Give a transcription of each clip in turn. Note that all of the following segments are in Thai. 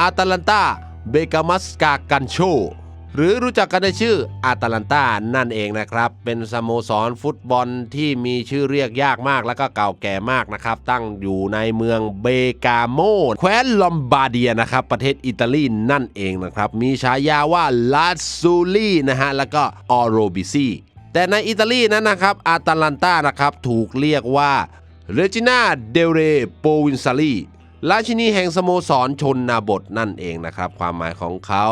อาตาลันตาเบกามัสกากันโช หรือรู้จักกันในชื่ออาตาลันตานั่นเองนะครับ เป็นสโมสรฟุตบอลที่มีชื่อเรียกยากมากและก็เก่าแก่มากนะครับ ตั้งอยู่ในเมืองเบกาโมแคว้นลอมบาร์เดียนะครับ ประเทศอิตาลีนั่นเองนะครับ มีฉายาว่าลาซูลีนะฮะแล้วก็ออโรบิซีแต่ในอิตาลีนั้นนะครับอาตาลันตานะครับถูกเรียกว่าเรจิน่าเดเรโปวินซาลี ราชินีแห่งสโมสรชนนาบทนั่นเองนะครับ ความหมายของเขา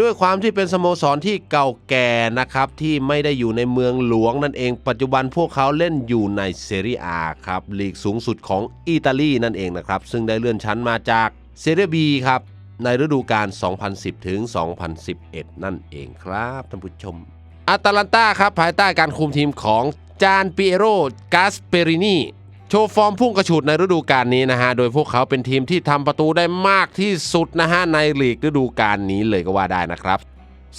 ด้วยความที่เป็นสโมสรที่เก่าแก่นะครับ ที่ไม่ได้อยู่ในเมืองหลวงนั่นเอง ปัจจุบันพวกเขาเล่นอยู่ในเซรีอาครับลีกสูงสุดของอิตาลีนั่นเองนะครับ ซึ่งได้เลื่อนชั้นมาจากเซเรียบีครับในฤดูกาล 2010 ถึง 2011 นั่นเองครับท่านผู้ชมอาตาลันตาครับภายใต้การคุมทีมของจานปิเอโรกาสเปรินี โชว์ฟอร์มพุ่งกระฉูดในฤดูกาลนี้นะฮะ โดยพวกเขาเป็นทีมที่ทำประตูได้มากที่สุดนะฮะในลีกฤดูกาลนี้เลยก็ว่าได้นะครับ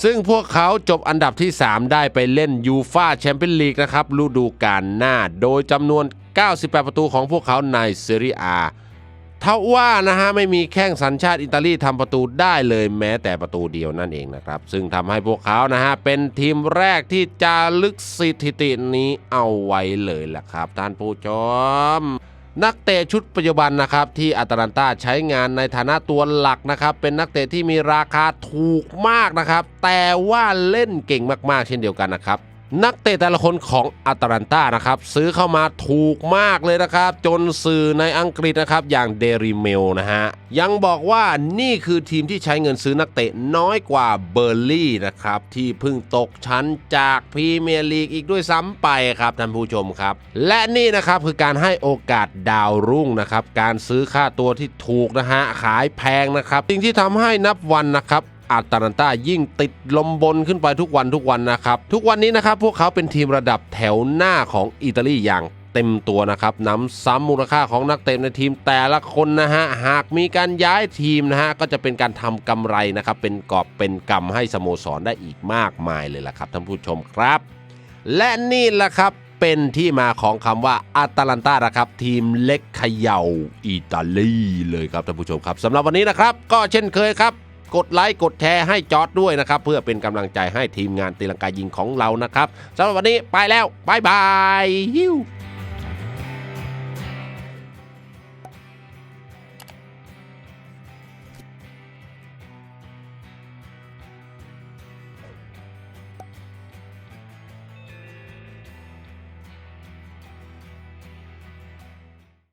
ซึ่งพวกเขาจบอันดับที่ 3 ได้ไปเล่นยูฟาแชมเปี้ยนลีกนะครับฤดูกาลหน้า โดยจำนวน 98 ประตูของพวกเขาในเซเรีอา เท่าว่านะฮะไม่มีแข้งสัญชาติอิตาลีทำประตูได้เลยแม้แต่ประตูเดียวนั่นเองนะครับ ซึ่งทำให้พวกเขานะฮะเป็นทีมแรกที่จะลึกสถิตินี้เอาไว้เลยแหละครับ ท่านผู้ชมนักเตะชุดปัจจุบันนะครับที่อาตาลันตาใช้งานในฐานะตัวหลักนะครับเป็นนักเตะที่มีราคาถูกมากนะครับ แต่ว่าเล่นเก่งมากๆ เช่นเดียวกันนะครับ นักเตะแต่ละคนของอาตาลันตานะครับซื้อเข้ามาถูกมากเลยนะครับ จนสื่อในอังกฤษนะครับอย่างเดริเมลนะฮะยังบอกว่านี่คือทีมที่ใช้เงินซื้อนักเตะน้อยกว่าเบอร์ลี่นะครับที่เพิ่งตกชั้นจากพรีเมียร์ลีกอีกด้วยซ้ำไปครับท่านผู้ชมครับ และนี่นะครับคือการให้โอกาสดาวรุ่งนะครับการซื้อค่าตัวที่ถูกนะฮะขายแพงนะครับสิ่งที่ทำให้นับวันนะครับ อาตาลันตายิ่งติดลมบนขึ้นไปทุกวันทุกวันนะครับ ทุกวันนี้นะครับพวกเขาเป็นทีมระดับแถวหน้าของอิตาลีอย่างเต็มตัวนะครับนำซ้ำมูลค่าของนักเตะในทีมแต่ละคนนะฮะ หากมีการย้ายทีมนะฮะ ก็จะเป็นการทำกำไรนะครับ เป็นกอบเป็นกำให้สโมสรได้อีกมากมายเลยล่ะครับท่านผู้ชมครับ และนี่แหละครับเป็นที่มาของคำว่าอาตาลันตานะครับ ทีมเล็กเขย่าอิตาลีเลยครับท่านผู้ชมครับสำหรับวันนี้นะครับ ก็เช่นเคยครับ กดไลค์กดแชร์ให้จอร์ดด้วยนะครับ เพื่อเป็นกำลังใจให้ทีมงานตีลังกายิงของเรานะครับสำหรับวันนี้ไปแล้วบายบายฮิว